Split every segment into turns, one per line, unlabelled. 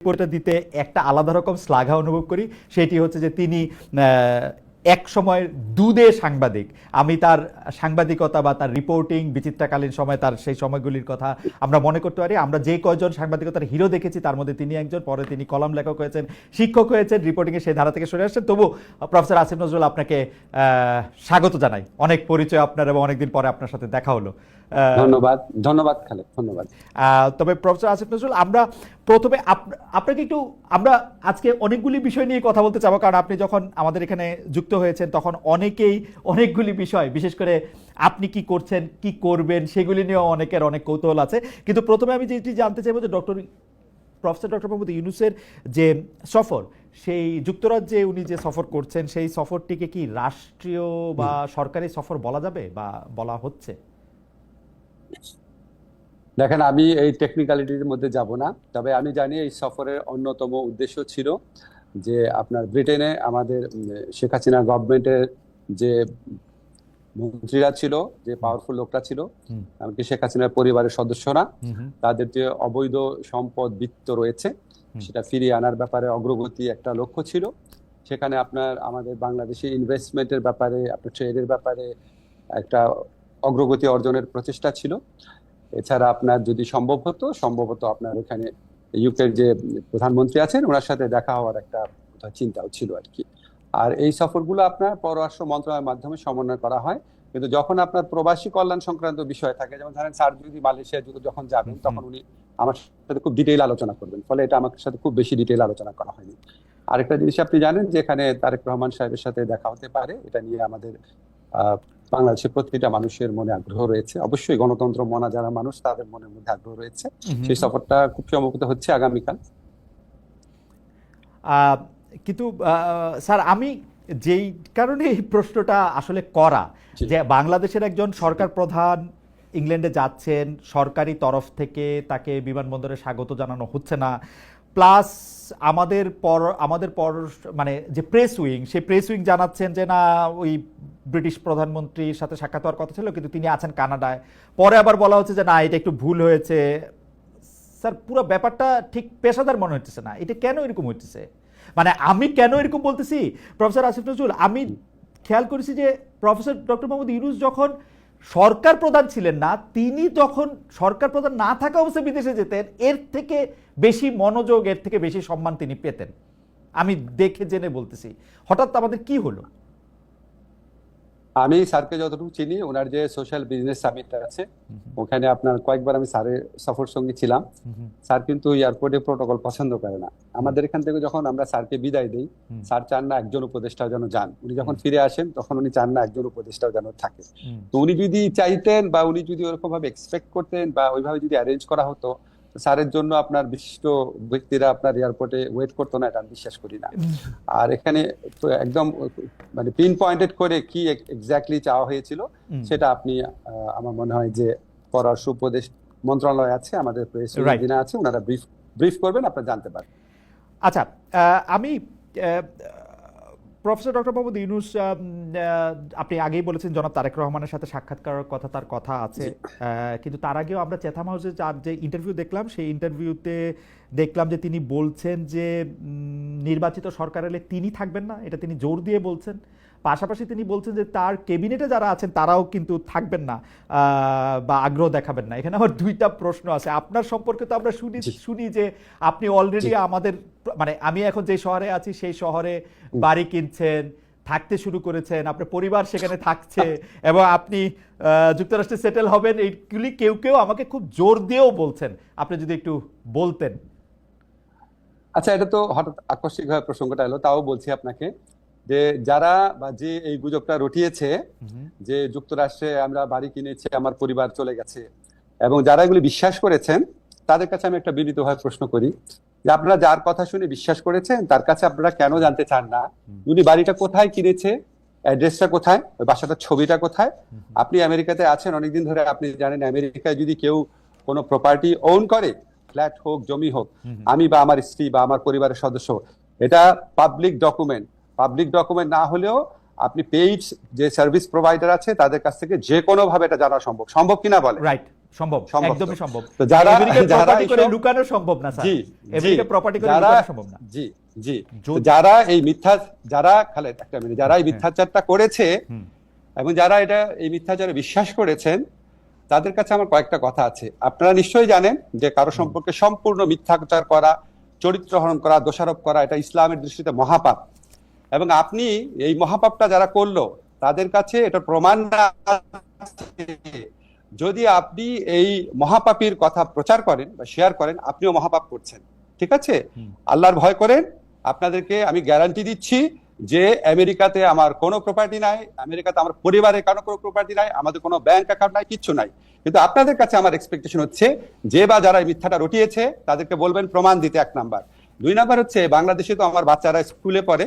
রিপোর্টটা দিতে একটা আলাদা রকম শ্লাঘা অনুভব করি। সেটি হচ্ছে যে তিনি এক সময়ের দুদে সাংবাদিক। আমি তার সাংবাদিকতা বা তার রিপোর্টিং বিচিত্রাকালীন সময়, তার সেই সময়গুলির কথা আমরা মনে করতে পারি। আমরা যে কয়জন সাংবাদিকতার হিরো দেখেছি, তার মধ্যে তিনি একজন, পরে তিনি কলম লেখক হয়েছেন, শিক্ষক হয়েছেন রিপোর্টিংয়ে সেই ধারা থেকে সরে আসছেন। তবু, প্রফেসর আসিফ নজরুল আপনাকে স্বাগত জানাই। অনেক পরিচয় আপনার এবং অনেকদিন পরে আপনার সাথে দেখা হলো।
ধন্যবাদ ধন্যবাদ খালেদ ধন্যবাদ।
তবে প্রফেসর আসিফ নজরুল আমরা প্রথমে আপনাকে একটু আমরা আজকে অনেকগুলি বিষয় নিয়ে কথা বলতে চাবো কারণ আপনি যখন আমাদের এখানে যুক্ত হয়েছেন তখন অনেকেই অনেকগুলি বিষয় বিশেষ করে আপনি কি করছেন কি করবেন সেগুলি নিয়েও অনেকের অনেক কৌতূহল আছে। কিন্তু প্রথমে আমি যেটি জানতে চাইব যে ডক্টর প্রফেসর ডক্টর মোহাম্মদ ইউনুসের যে সফর সেই যুক্তরাজ্যে উনি যে সফর করছেন সেই সফরটিকে কি রাষ্ট্রীয় বা সরকারি সফর বলা যাবে বা বলা হচ্ছে?
দেখেন আমি এই টেকনিক্যালিটির মধ্যে যাব না তবে আমি জানি এই সফরের অন্যতম উদ্দেশ্য ছিল যে আপনার ব্রিটেনে আমাদের শেখ হাসিনা গভর্নমেন্টের যে মন্ত্রীরা ছিল যে পাওয়ারফুল লোকরা ছিল এমনকি শেখ হাসিনার পরিবারের সদস্যরা তাদের যে অবৈধ সম্পদ বিত্ত রয়েছে সেটা ফিরিয়ে আনার ব্যাপারে অগ্রগতি একটা লক্ষ্য ছিল। সেখানে আপনার আমাদের বাংলাদেশে ইনভেস্টমেন্টের ব্যাপারে আপনার ট্রেডের ব্যাপারে একটা অগ্রগতি অর্জনের প্রচেষ্টা ছিল। এছাড়া আপনার যদি সম্ভব হতো সম্ভবত আপনার এখানে ইউকের যে প্রধানমন্ত্রী আছেন ওনার সাথে দেখা হওয়ার একটা চিন্তাও ছিল আর কি। আর এই সফরগুলো আপনার পররাষ্ট্র মন্ত্রণালয়ের মাধ্যমে সমন্বয় করা হয়। কিন্তু যখন আপনার প্রবাসী কল্যাণ সংক্রান্ত বিষয় থাকে যেমন ধরেন স্যার যদি মালয়েশিয়া যখন যাবেন তখন উনি আমার সাথে খুব ডিটেইল আলোচনা করবেন। ফলে এটা আমার সাথে খুব বেশি ডিটেইল আলোচনা করা হয়নি। আরেকটা জিনিস আপনি জানেন যে এখানে তারেক রহমান সাহেবের সাথে দেখা হতে পারে এটা নিয়ে আমাদের বাংলাদেশের প্রতিটা মানুষের মনে আগ্রহ রয়েছে। অবশ্যই গণতন্ত্র মনা যারা মানুষ তাদের মনের মধ্যে আগ্রহ রয়েছে। সেই সফরটা খুব সম্ভবত হচ্ছে আগামীকাল।
কিন্তু স্যার আমি যেই কারণে এই প্রশ্নটা আসলে করা যে বাংলাদেশের একজন সরকার প্রধান ইংল্যান্ডে যাচ্ছেন সরকারি তরফ থেকে তাকে বিমানবন্দরে স্বাগত জানানো হচ্ছে না। প্লাস আমাদের পর আমাদের পর মানে যে প্রেস উইং সেই প্রেস উইং জানাচ্ছেন যে না ওই ব্রিটিশ প্রধানমন্ত্রীর সাথে সাক্ষাৎ হওয়ার কথা ছিল, কিন্তু তিনি আছেন কানাডায়। পরে আবার বলা হচ্ছে যে, না, এটা একটু ভুল হয়েছে। স্যার, পুরো ব্যাপারটা ঠিক পেশাদার মনে হচ্ছে না। এটা কেন এরকম হচ্ছে মানে আমি কেন এরকম বলতেছি? প্রফেসর আসিফ নজরুল, আমি খেয়াল করেছি যে, প্রফেসর ডক্টর মোহাম্মদ ইউনুস যখন সরকার প্রধান ছিলেন না, তিনি তখন সরকার প্রধান না থাকা অবস্থায় বিদেশে যেতেন, এর থেকে বেশি মনোযোগ, এর থেকে বেশি সম্মান তিনি পেতেন। আমি দেখে জেনে বলতেছি। হঠাৎ আমাদের কি হলো?
আমি স্যারকে যতটুকু চিনি ওনার যে সোশ্যাল বিজনেস সামিটটা আছে ওখানে আপনার কয়েকবার আমি স্যারের সফর সঙ্গী ছিলাম। স্যার কিন্তু এয়ারপোর্টে প্রোটোকল পছন্দ করে না। আমাদের এখান থেকে যখন আমরা স্যারকে বিদায় দিই স্যার চান না একজন উপদেষ্টাও যেন যান। উনি যখন ফিরে আসেন তখন উনি চান না একজন উপদেষ্টাও যেন থাকে। তো উনি যদি চাইতেন বা উনি যদি ওরকম ভাবে এক্সপেক্ট করতেন বা ওইভাবে যদি অ্যারেঞ্জ করা হতো স্যারের জন্য আপনার বিশিষ্ট ব্যক্তিরা আপনার এয়ারপোর্টে ওয়েট করতো না এটা আমি বিশ্বাস করি না। আর এখানে তো একদম মানে পিন পয়েন্টেড করে কি এক্স্যাক্টলি চাওয়া হয়েছিল সেটা আপনি আমার মনে হয় যে পররাষ্ট্র উপদেশ মন্ত্রণালয় আছে আমাদের প্রেস আছে ওনারা ব্রিফ ব্রিফ করবেন আপনারা জানতে পারবেন।
আচ্ছা আমি প্রফেসর ডক্টর মোহাম্মদ ইউনুস আপনি আগেই বলেছেন জনাব তারেক রহমানের সাথে সাক্ষাৎ করার কথা তার কথা আছে। কিন্তু তার আগেও আমরা চেথাম হাউসে যার যে ইন্টারভিউ দেখলাম সেই ইন্টারভিউতে দেখলাম যে তিনি বলছেন যে নির্বাচিত সরকার এলে তিনি থাকবেন না এটা তিনি জোর দিয়ে বলছেন। পাশাপাশি তিনি বলছেন যে তার ক্যাবিনেটে যারা আছেন তারাও কিন্তু থাকবেন না বা আগ্রহ দেখাবেন না। এখানে আমার দুইটা প্রশ্ন আছে। আপনার সম্পর্কে তো আমরা শুনি শুনি যে আপনি অলরেডি আমাদের মানে আমি এখন যে শহরে আছি সেই শহরে বাড়ি কিনছেন থাকতে শুরু করেছেন আপনার পরিবার সেখানে থাকছে এবং আপনি যুক্তরাষ্ট্রে সেটেল হবেন এইগুলি কেউ কেউ আমাকে খুব জোর দিয়েও বলছেন। আপনি যদি একটু বলতেন।
আচ্ছা এটা তো হঠাৎ আকস্মিকভাবে প্রসঙ্গটা এলো তাও বলছি আপনাকে। যে যারা বা যে এই গুজবটা রটিয়েছে যে যুক্তরাষ্ট্রে আমরা বাড়ি কিনেছি আমার পরিবার চলে গেছে এবং যারা এগুলি বিশ্বাস করেছেন তাদের কাছে আমি একটা বিনীতভাবে প্রশ্ন করি যে আপনারা যার কথা শুনে বিশ্বাস করেছেন তার কাছে আপনারা কেন জানতে চান না? উনি বাড়িটা কোথায় কিনেছে? অ্যাড্রেসটা কোথায়? ওই বাসাটার ছবিটা কোথায়? আপনি আমেরিকাতে আছেন অনেকদিন ধরে আপনি জানেন আমেরিকায় যদি কেউ কোনো প্রপার্টি ওন করে ফ্ল্যাট হোক জমি হোক আমি বা আমার স্ত্রী বা আমার পরিবারের সদস্য এটা পাবলিক ডকুমেন্ট পাবলিক ডকুমেন্ট না হলেও আপনি পেইড যে সার্ভিস প্রোভাইডার আছে তাদের কাছ থেকে যে কোনো ভাবে এটা জানা সম্ভব। সম্ভব কিনা বলে
রাইট সম্ভব একদমই সম্ভব।
তো যারা- যারা
করে লুকানো সম্ভব না স্যার। প্রপার্টি করে লুকানো সম্ভব না।
জি জি। যারা এই মিথ্যা যারা খালেদ একটা মিনিট যারা এই মিথ্যাচারটা করেছে এবং যারা এটা এই মিথ্যাচারে বিশ্বাস করেছেন তাদের কাছে আমার কয়েকটা কথা আছে। আপনারা নিশ্চয়ই জানেন যে কারও সম্পর্কে সম্পূর্ণ মিথ্যাচার করা চরিত্র হরণ করা দোষারোপ করা এটা ইসলামের দৃষ্টিতে মহাপাপ। এবং আপনি এই মহাপাপটা যারা করল তাদের কাছে এটা প্রমাণ যদি আপনি এই মহাপাপীর কথা প্রচার করেন বা শেয়ার করেন আপনিও মহাপাপ করছেন। ঠিক আছে? আল্লাহর ভয় করেন। আপনাদেরকে আমি গ্যারান্টি দিচ্ছি যে আমেরিকাতে আমার কোনো প্রপার্টি নাই আমেরিকাতে আমার পরিবারের কারও কোনো প্রপার্টি নাই আমাদের কোনো ব্যাংক অ্যাকাউন্ট নাই কিচ্ছু নাই। কিন্তু আপনাদের কাছে আমার এক্সপেকটেশন হচ্ছে যে বা যারা এই মিথ্যাটা রটিয়েছে তাদেরকে বলবেন প্রমাণ দিতে এক নাম্বার। দুই নাম্বার হচ্ছে বাংলাদেশে তো আমার বাচ্চারা স্কুলে পড়ে।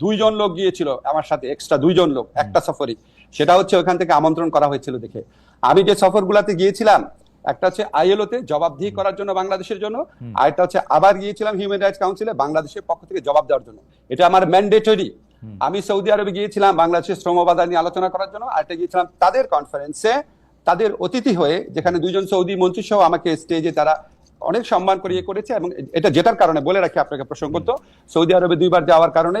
দুইজন লোক গিয়েছিল আমার সাথে এক্সট্রা দুইজন লোক একটা সফরই। সেটা হচ্ছে ওখান থেকে আমন্ত্রণ করা হয়েছিল দেখে। আমি যে সফরগুলাতে গিয়েছিলাম একটা হচ্ছে আইএলওতে জবাবদিহি করার জন্য বাংলাদেশের জন্য। আর একটা হচ্ছে আবার গিয়েছিলাম হিউম্যান রাইটস কাউন্সিলে বাংলাদেশের পক্ষ থেকে জবাব দেওয়ার জন্য। এটা আমার ম্যান্ডেটরি আমি সৌদি আরবে গিয়েছিলাম বাংলাদেশের শ্রম বাজার নিয়ে আলোচনা করার জন্য আরেকটা গিয়েছিলাম তাদের কনফারেন্সে তাদের অতিথি হয়ে যেখানে দুইজন সৌদি মন্ত্রী সহ আমাকে স্টেজে তারা অনেক সম্মান করিয়ে করেছে এবং এটা যেটার কারণে বলে রাখি আপনাকে প্রসঙ্গ তো সৌদি আরবে দুইবার যাওয়ার কারণে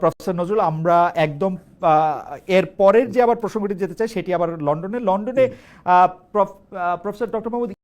প্রফেসর নজরুল আমরা একদম এর পরের যে আবার প্রসঙ্গটি যেতে চাই সেটি আবার লন্ডনে। লন্ডনে প্রফেসর ডক্টর মোহাম্মদ